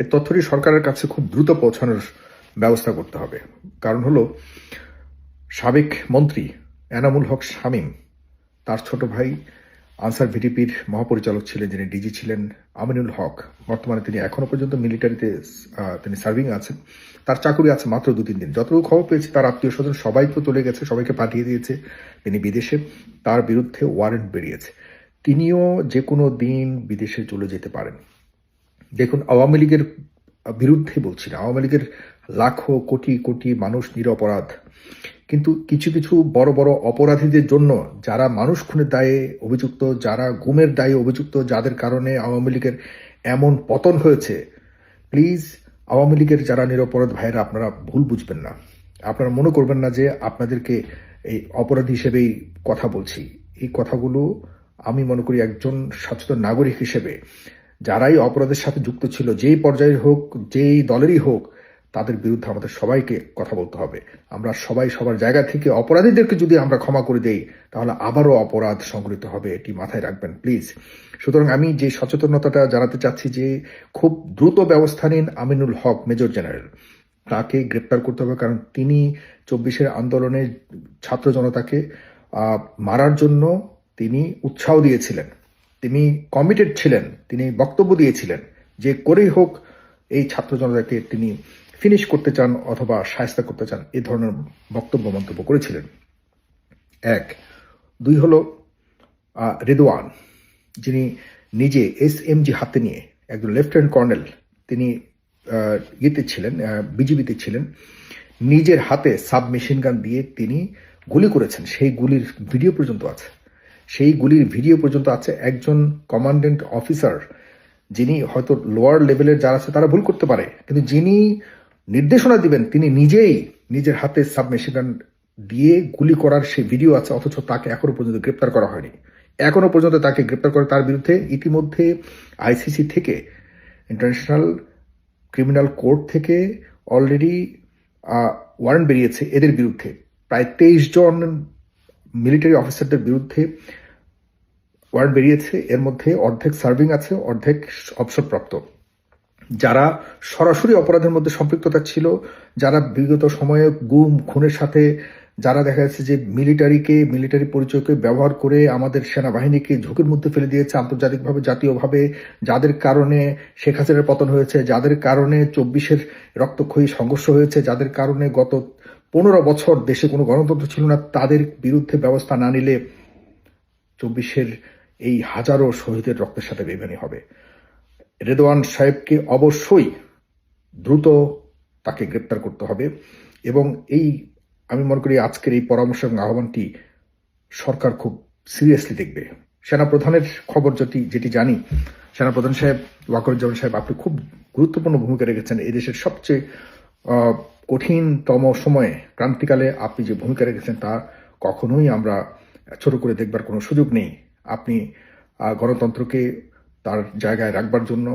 এর তথ্যটি সরকারের কাছে খুব দ্রুত পৌঁছানোর ব্যবস্থা করতে হবে। কারণ হলো, সাবেক মন্ত্রী এনামুল হক শামীম, তার ছোট ভাই আনসার ভিডিপির মহাপরিচালক ছিলেন, যিনি ডিজি ছিলেন, আমিনুল হক, বর্তমানে তিনি এখনও পর্যন্ত মিলিটারিতে তিনি সার্ভিং আছেন। তার চাকরি আছে মাত্র দু তিন দিন। যতটুকু খবর পেয়েছি, তার আত্মীয় স্বজন সবাই তো চলে গেছে, সবাইকে পাঠিয়ে দিয়েছে, তিনি বিদেশে। তার বিরুদ্ধে ওয়ারেন্ট বেরিয়েছে। তিনিও যে কোনো দিন বিদেশে চলে যেতে পারেন। দেখুন, আওয়ামী লীগের বিরুদ্ধে বলছি না, আওয়ামী লীগের লাখো, কোটি কোটি মানুষ নিরপরাধ। কিন্তু কিছু কিছু বড় বড় অপরাধীদের জন্য যারা মানুষ খুনের দায়ে অভিযুক্ত, যারা গুমের দায়ে অভিযুক্ত, যাদের কারণে আওয়ামী লীগের এমন পতন হয়েছে, প্লিজ আওয়ামী লীগের যারা নিরপরাধ ভাইয়েরা, আপনারা ভুল বুঝবেন না। আপনারা মনে করবেন না যে আপনাদেরকে এই অপরাধী হিসেবেই কথা বলছি। এই কথাগুলো আমি মনে করি একজন সচেতন নাগরিক হিসেবে যারাই অপরাধের সাথে যুক্ত ছিল, যেই পর্যায়ে হোক, যেই দলেরই হোক, তাদের বিরুদ্ধে আমাদের সবাইকে কথা বলতে হবে। আমরা সবাই সবার জায়গা থেকে অপরাধীদেরকে যদি আমরা ক্ষমা করে দেই, তাহলে আবারও অপরাধ সংঘটিত হবে, এটি মাথায় রাখবেন, প্লিজ। সুতরাং আমি যে সচেতনতাটা জানাতে চাচ্ছি যে খুব দ্রুত ব্যবস্থা নিন আমিনুল হক, মেজর জেনারেল। তাকে গ্রেপ্তার করতে হবে কারণ তিনি চব্বিশের আন্দোলনে ছাত্র জনতাকে মারার জন্য তিনি উৎসাহ দিয়েছিলেন। তিনি কমিটেড ছিলেন, তিনি বক্তব্য দিয়েছিলেন যে করেই হোক এই ছাত্র জনতাকে তিনি ফিনিশ করতে চান অথবা সায়স্তা করতে চান, এ ধরনের বক্তব্য, মন্তব্য করেছিলেন। এক। দুই হল রেদওয়ান যিনি নিজে এস এম জি হাতে নিয়ে একজন লেফটেন্যান্ট কর্নেল তিনি ইয়েতে ছিলেন বিজিবিতে ছিলেন। নিজের হাতে সাব মেশিন গান দিয়ে তিনি গুলি করেছেন, সেই গুলির ভিডিও পর্যন্ত আছে। সেই গুলির ভিডিও পর্যন্ত আছে একজন কমান্ডেন্ট অফিসার, যিনি হয়তো লোয়ার লেভেলের যারা আছে তারা ভুল করতে পারে, কিন্তু যিনি নির্দেশনা দিবেন, তিনি নিজেই নিজের হাতে সাবমেশিন গান দিয়ে গুলি করার সেই ভিডিও আছে, অথচ তাকে এখনও পর্যন্ত গ্রেপ্তার করা হয়নি। এখনও পর্যন্ত তাকে গ্রেপ্তার করে তার বিরুদ্ধে ইতিমধ্যে আইসিসি থেকে, ইন্টারন্যাশনাল ক্রিমিনাল কোর্ট থেকে অলরেডি ওয়ারেন্ট বেরিয়েছে এদের বিরুদ্ধে। প্রায় তেইশ জন মিলিটারি অফিসারদের বিরুদ্ধে ওয়ারেন্ট বেরিয়েছে, এর মধ্যে অর্ধেক সার্ভিং আছে, অর্ধেক অবসরপ্রাপ্ত। যারা সরাসরি অপরাধের মধ্যে সম্পৃক্ততা ছিল, যারা বিগত সময়ে গুম, খুনের সাথে, যারা দেখা যাচ্ছে যে মিলিটারিকে মিলিটারি পরিচয়কে ব্যবহার করে আমাদের সেনাবাহিনীকে ঝুঁকির মধ্যে ফেলে দিয়েছে আন্তর্জাতিকভাবে, জাতীয়ভাবে, যাদের কারণে শেখ হাসিনার পতন হয়েছে, যাদের কারণে চব্বিশের রক্তক্ষয়ী সংঘর্ষ হয়েছে, যাদের কারণে গত পনেরো বছর দেশে কোনো গণতন্ত্র ছিল না, তাদের বিরুদ্ধে ব্যবস্থা না নিলে চব্বিশের এই হাজারো শহীদের রক্তের সাথে বেমানি হবে। রেদওয়ান সাহেবকে অবশ্যই দ্রুত তাকে গ্রেপ্তার করতে হবে এবং এই, আমি মনে করি আজকের এই পরামর্শ এবং আহ্বানটি সরকার খুব সিরিয়াসলি দেখবে। সেনাপ্রধানের খবর যেটি যেটি জানি, সেনাপ্রধান সাহেব, ওয়াকরুজ্জামান সাহেব, আপনি খুব গুরুত্বপূর্ণ ভূমিকা রেখেছেন। এই দেশের সবচেয়ে কঠিনতম সময়ে, ক্রান্তিকালে আপনি যে ভূমিকা রেখেছেন তা কখনোই আমরা ছোট করে দেখবার কোনো সুযোগ নেই। আপনি গণতন্ত্রকে তার জায়গায় রাখবার জন্য,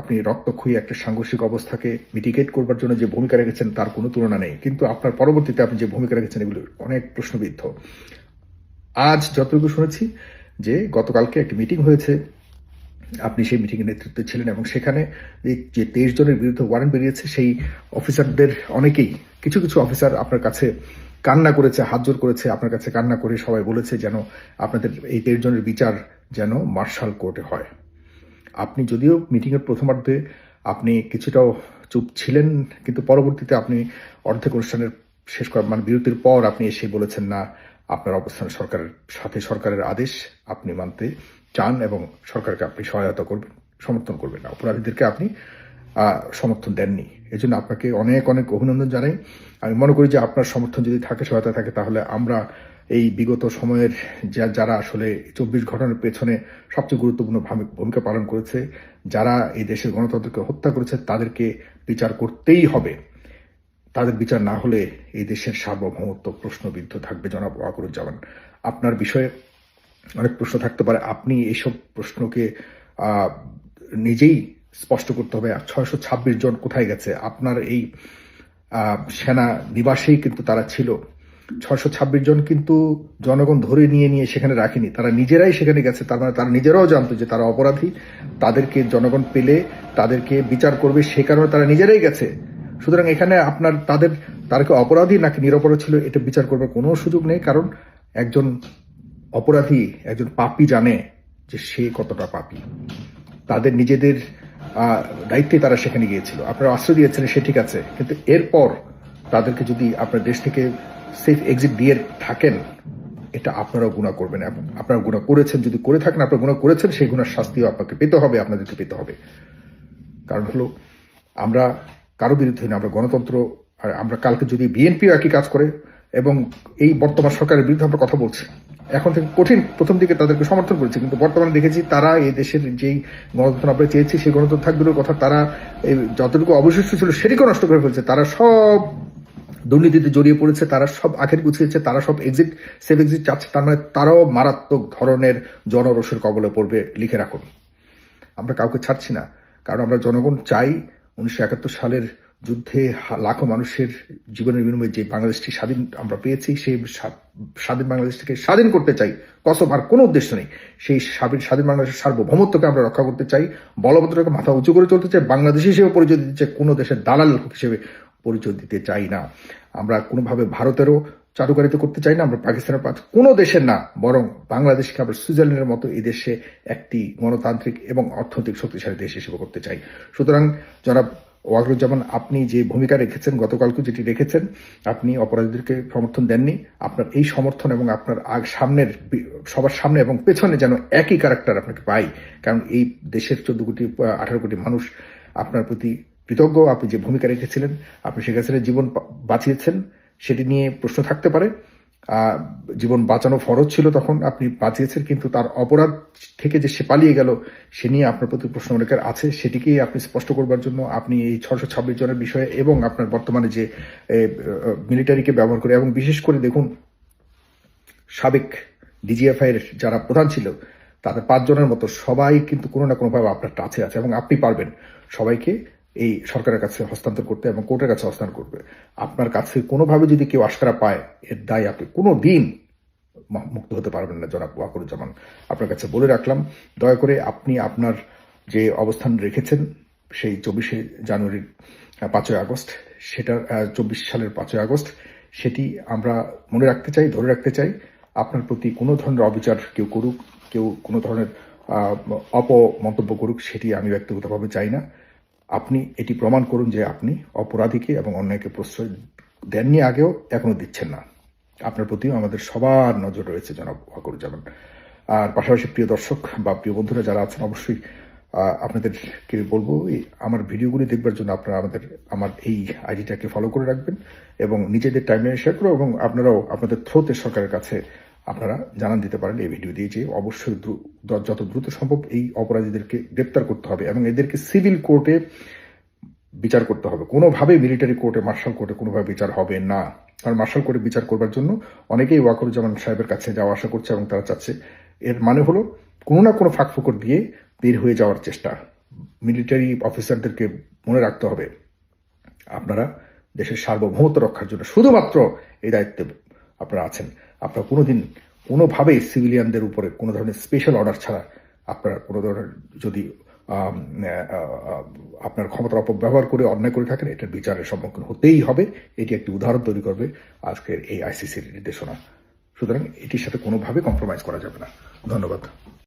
আপনি রক্তক্ষয়ী একটা সাংঘর্ষিক অবস্থাকে মিটিগেট করবার জন্য যে ভূমিকা রেখেছেন তার কোনো তুলনা নেই। কিন্তু আপনার পরবর্তীতে আপনি যে ভূমিকা রেখেছেন এগুলো অনেক প্রশ্নবিদ্ধ। আজ যতটুকু শুনেছি যে গতকালকে একটি মিটিং হয়েছে, আপনি সেই মিটিংয়ের নেতৃত্বে ছিলেন এবং সেখানে যে তেইশ জনের বিরুদ্ধে ওয়ারেন্ট বেরিয়েছে, সেই অফিসারদের অনেকেই, কিছু কিছু অফিসার আপনার কাছে কান্না করেছে, হাত জোর করেছে, আপনার কাছে কান্না করে সবাই বলেছে যেন আপনাদের এই তেইশ জনের বিচার যেন মার্শাল কোর্টে হয়। আপনি যদিও মিটিংয়ের প্রথমার্ধে আপনি কিছুটাও চুপ ছিলেন, কিন্তু পরবর্তীতে আপনি অর্ধেক অনুষ্ঠানের শেষ করার মানে বিরতির পর আপনি এসে বলেছেন, না, আপনার অবস্থান সরকারের সাথে সরকারের আদেশ, আপনি মানতে চান এবং সরকারকে আপনি সহায়তা করবেন, সমর্থন করবেন না। অপরাধীদেরকে আপনি সমর্থন দেননি। এই জন্য আপনাকে অনেক অনেক অভিনন্দন জানাই। আমি মনে করি যে আপনার সমর্থন যদি থাকে, সহায়তা থাকে, তাহলে আমরা এই বিগত সময়ের যা- যারা আসলে চব্বিশ ঘটনার পেছনে সবচেয়ে গুরুত্বপূর্ণ ভামি- ভূমিকা পালন করেছে, যারা এই দেশের গণতন্ত্রকে হত্যা করেছে, তাদেরকে বিচার করতেই হবে। তাদের বিচার না হলে এই দেশের সার্বভৌমত্ব প্রশ্নবিদ্ধ থাকবে, জনাব ওয়াকরুজ্জামান আপনার বিষয়ে অনেক প্রশ্ন থাকতে পারে। আপনি এইসব প্রশ্নকে নিজেই স্পষ্ট করতে হবে ছয়শো ছাব্বিশ জন কোথায় গেছে? আপনার এই সেনা নিবাসেই কিন্তু তারা ছিল। ছশো ছাব্বিশ জন কিন্তু জনগণ ধরে নিয়ে নিয়ে সেখানে রাখেনি। তারা নিজেরাই সেখানে গেছে। তার মানে তারা নিজেরাও জানতো যে তারা অপরাধী। তাদেরকে জনগণ পেলে, তাদেরকে বিচার করবে, সে কারণে তারা নিজেরাই গেছে। সুতরাং এখানে আপনার তাদের, তারকে অপরাধী নাকি নিরপরাধ ছিল, এটা বিচার করবার কোনো সুযোগ নেই। কারণ একজন অপরাধী, একজন পাপী জানে যে সে কতটা পাপী। তাদের নিজেদের দায়িত্বে তারা সেখানে গিয়েছিল। আপনারা আশ্রয় দিয়েছিলেন সে ঠিক আছে। কিন্তু এরপর তাদেরকে যদি আপনার দেশ থেকে সেফ এক্সিট দিয়ে থাকেন, এটা আপনারাও গুণা করবেন। এবং, আপনারা গুণা করেছেন, যদি করে থাকেন, আপনারা গুণা করেছেন, সেই গুণার শাস্তিও আপনাকে পেতে হবে, আপনাদেরকে পেতে হবে। কারণ হলো, আমরা কারও বিরুদ্ধে না আমরা গণতন্ত্র, আর আমরা কালকে যদি বিএনপিও একই কাজ করে এবং এই বর্তমান সরকারের বিরুদ্ধে আমরা কথা বলছি। এখন থেকে কঠিন প্রথম দিকে তাদেরকে সমর্থন করেছি, কিন্তু বর্তমানে দেখেছি তারা এই দেশের যেই গণতন্ত্র আমরা চেয়েছি, সেই গণতন্ত্র থাকবে কথা তারা যতটুকু অবশিষ্ট ছিল সেটিকেও নষ্ট করে ফেলছে। তারা সব দুর্নীতিতে জড়িয়ে পড়েছে, তারা সব আখের গুছিয়েছে, তারা সব এক্সিট সেফ এক্সিট চাচ্ছে, তার মানে তারাও মারাত্মক ধরনের জনরসের কবলে পড়বে লিখে রাখুন। আমরা কাউকে ছাড়ছি না, কারণ আমরা জনগণ চাই উনিশশো একাত্তর সালের যুদ্ধে লাখো মানুষের জীবনের বিনিময়ে যে বাংলাদেশটি স্বাধীন আমরা পেয়েছি, সেই স্বাধীন বাংলাদেশটিকে স্বাধীন করতে চাই কসম আর কোনো উদ্দেশ্য নেই। সেই স্বাধীন স্বাধীন বাংলাদেশের সার্বভৌমত্বকে আমরা রক্ষা করতে চাই বলবদ্ধটাকে মাথা উঁচু করে চলতে চাই, বাংলাদেশ হিসেবে পরিচয় দিতে চাই, কোনো দেশের দালাল হিসেবে পরিচয় দিতে চাই না। আমরা কোনোভাবে ভারতেরও চারুকারিতা করতে চাই না, আমরা পাকিস্তানের পাশ কোনো দেশের না, বরং বাংলাদেশকে আমরা সুইজারল্যান্ডের মতো এই দেশে একটি গণতান্ত্রিক এবং অর্থনৈতিক শক্তিশালী দেশ হিসেবে করতে চাই। সুতরাং, জনাব ওয়াকরুজ্জামান, আপনি যে ভূমিকা রেখেছেন গতকালকে যেটি রেখেছেন, আপনি অপরাধীদেরকে সমর্থন দেননি। আপনার এই সমর্থন এবং আপনার আগ সামনের, সবার সামনে এবং পেছনে যেন একই ক্যারেক্টার আপনাকে পাই, কারণ এই দেশের চোদ্দ কোটি, আঠারো কোটি মানুষ আপনার প্রতি কৃতজ্ঞ, আপনি যে ভূমিকা রেখেছিলেন, আপনি হাসিনার জীবন বাঁচিয়েছেন, সেটি নিয়ে প্রশ্ন থাকতে পারে। জীবন বাঁচানো ফরজ ছিল তখন আপনি বাঁচিয়েছেন, কিন্তু তার অপরাধ থেকে যে সে পালিয়ে গেল, সে নিয়ে আপনার প্রতি প্রশ্ন অনেকের আছে। সেটিকেই আপনি স্পষ্ট করবার জন্য আপনি এই ছশো ছাব্বিশ জনের বিষয়ে এবং আপনার বর্তমানে যে মিলিটারিকে ব্যবহার করে এবং বিশেষ করে দেখুন, সাবেক ডিজিএফআই এর যারা প্রধান ছিল, তাদের পাঁচজনের মতো সবাই কিন্তু কোনো না কোনোভাবে আপনার টাচে আছে এবং আপনি পারবেন সবাইকে এই সরকারের কাছে হস্তান্তর করতে এবং কোর্টের কাছে হস্তান্তর করবে। আপনার কাছে কোনোভাবে যদি কেউ আশকারা পায়, এর দায় আপনি কোনো দিন মুক্ত হতে পারবেন না, জনাব ওয়াকরুজ্জামান। আপনার কাছে বলে রাখলাম, দয়া করে আপনি আপনার যে অবস্থান রেখেছেন সেই চব্বিশে জানুয়ারির পাঁচই আগস্ট, সেটা চব্বিশ সালের পাঁচই আগস্ট, সেটি আমরা মনে রাখতে চাই, ধরে রাখতে চাই। আপনার প্রতি কোনো ধরনের অবিচার কেউ করুক, কেউ কোনো ধরনের অপমন্তব্য করুক, সেটি আমি ব্যক্তিগতভাবে চাই না। আপনি এটি প্রমাণ করুন যে আপনি অপরাধীকে এবং অন্যায়কে প্রশ্রয় দেননি আগেও, এখনও দিচ্ছেন না। আপনার প্রতিও আমাদের সবার নজর রয়েছে, জনাব জামান আর পাশাপাশি প্রিয় দর্শক বা প্রিয় বন্ধুরা যারা আছেন, অবশ্যই আপনাদেরকে বলব আমার ভিডিওগুলি দেখবার জন্য আপনারা আমাদের, আমার এই আইডিটাকে ফলো করে রাখবেন এবং নিজেদের টাইমে শেয়ার করো এবং আপনারাও আপনাদের থ্রোতে সরকারের কাছে আপনারা জানান দিতে পারেন এই ভিডিও দিয়ে যে অবশ্যই যত দ্রুত সম্ভব এই অপরাধীদেরকে গ্রেপ্তার করতে হবে এবং এদেরকে সিভিল কোর্টে বিচার করতে হবে। কোনোভাবে মিলিটারি কোর্টে মার্শাল কোর্টে কোনোভাবে বিচার হবে না। কারণ মার্শাল কোর্টে বিচার করবার জন্য অনেকেই ওয়াকরুজ্জামান সাহেবের কাছে যাওয়া আশা করছে এবং তারা চাচ্ছে এর মানে হলো কোনো না কোনো ফাঁক ফুকর দিয়ে বের হয়ে যাওয়ার চেষ্টা। মিলিটারি অফিসারদেরকে মনে রাখতে হবে। আপনারা দেশের সার্বভৌমত্ব রক্ষার জন্য শুধুমাত্র এই দায়িত্বে আপনারা আছেন। আপনারা কোনোদিন কোনোভাবে সিভিলিয়ানদের উপরে কোনো ধরনের স্পেশাল অর্ডার ছাড়া আপনার কোনো ধরনের যদি আপনার ক্ষমতার অপব্যবহার করে অন্যায় করে থাকেন এটার বিচারের সম্মুখীন হতেই হবে। এটি একটি উদাহরণ তৈরি করবে আজকের এই আইসিসির নির্দেশনা। সুতরাং এটির সাথে কোনোভাবে কম্প্রোমাইজ করা যাবে না। ধন্যবাদ।